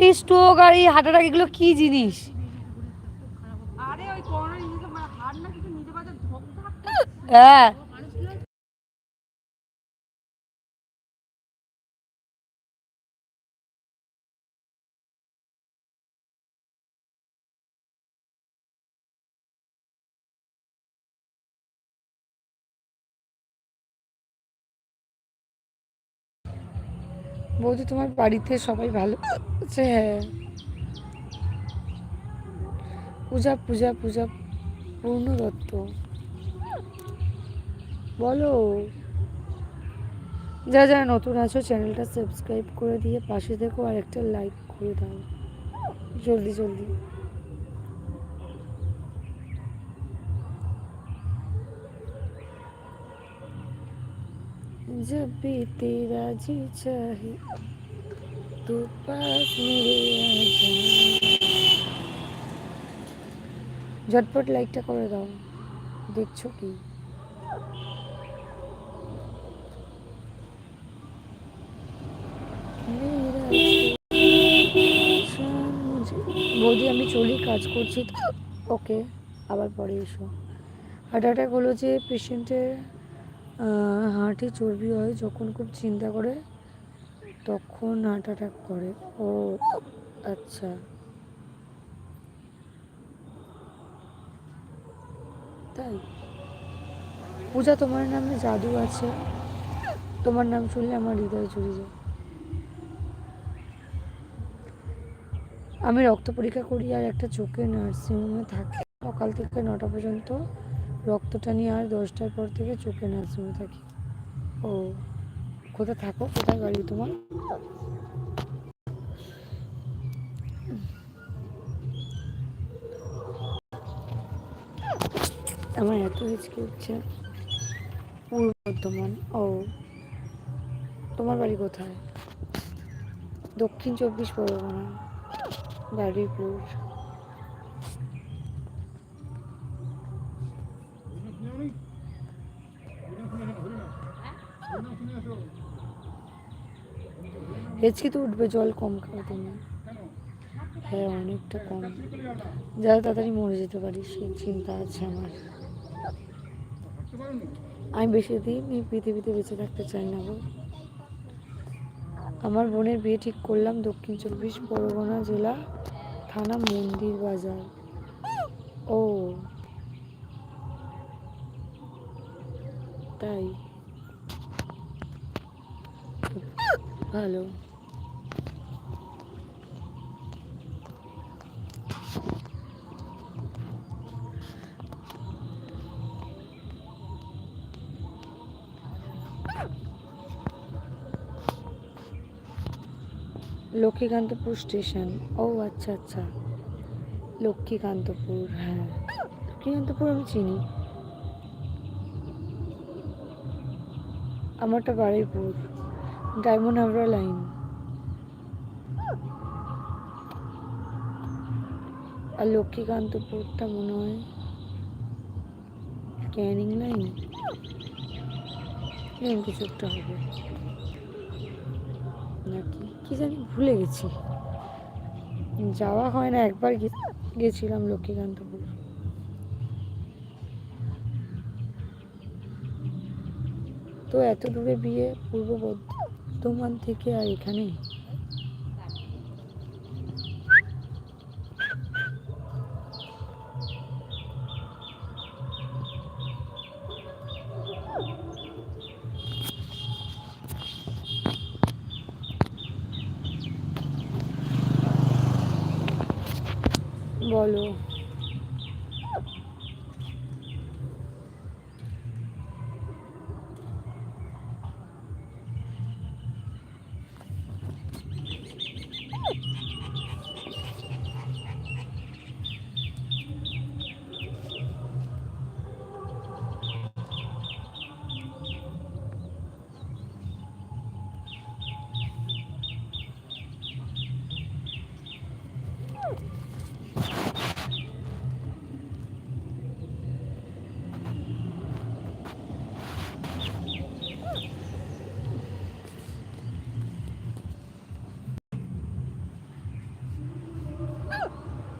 এই স্ট্রোক আর এই heart attack এগুলো কি জিনিস? আরে বৌদি, তোমার বাড়িতে সবাই ভালো আছে? হ্যাঁ। পূজা পূজা পূজা পূর্ণ দত্ত বলো। যা যা নতুন আছো, চ্যানেলটা সাবস্ক্রাইব করে দিয়ে পাশে দেখো আর একটা লাইক করে দাও। জলদি জলদি। जब भी तेरा जी चाहे तू पास मेरे आ जा ঝটপট লাইকটা করে দাও দেখছো কি বৌদি আমি চলি কাজ করছি ওকে আবার পরে এসো হার্ট অ্যাটাক হলো যে পেশেন্টের হার্টে চর্বি হয়, যখন খুব চিন্তা করে, তখন হার্ট অ্যাটাক করে। ও আচ্ছা। তাই। পূজা, তোমার নামে জাদু আছে। তোমার নাম শুনলে আমার হৃদয় জুড়ে যায়। আমি রক্ত পরীক্ষা করি আর একটা চোখে নার্সিংহোমে থাকি। সকাল থেকে নটা পর্যন্ত রক্তটা নিয়ে আর দশটার পর থেকে চোখে নার্সিংহোমে থাকি। ও, কোথায় থাকো? কোথায় বাড়ি তোমার? আমার এত হিচকি হচ্ছে। পূর্ব বর্ধমান। ও, তোমার বাড়ি কোথায়? দক্ষিণ চব্বিশ পরগনা বারুইপুর হেঁচকি তো উঠবে, জল কম খাও তুমি হ্যাঁ অনেকটা কম। যা তাড়াতাড়ি মরে যেতে পারি সেই চিন্তা আছে আমার। আমি বেশি দিন এই পৃথিবীতে বেঁচে থাকতে চাই না গো। আমার বোনের বিয়ে ঠিক করলাম দক্ষিণ চব্বিশ পরগনা জেলা থানা মন্দির বাজার। ও। তাই। ভালো। লক্ষ্মীকান্তপুর স্টেশন। ও আচ্ছা আচ্ছা। লক্ষ্মীকান্তপুর হ্যাঁ। লক্ষ্মীকান্তপুর আমি চিনি। আমারটা বারুইপুর, ডায়মন্ড হাবড়া লাইন। আর লক্ষ্মীকান্তপুরটা মনে হয় ক্যানিং লাইন এরকম কিছু একটা হবে। নাকি? কি জানি ভুলে গেছি। যাওয়া হয় না, একবার গেছিলাম লক্ষ্মীকান্তপুর। তো এত দূরে বিয়ে পূর্ব বর্ধমান থেকে আর এখানে বলো।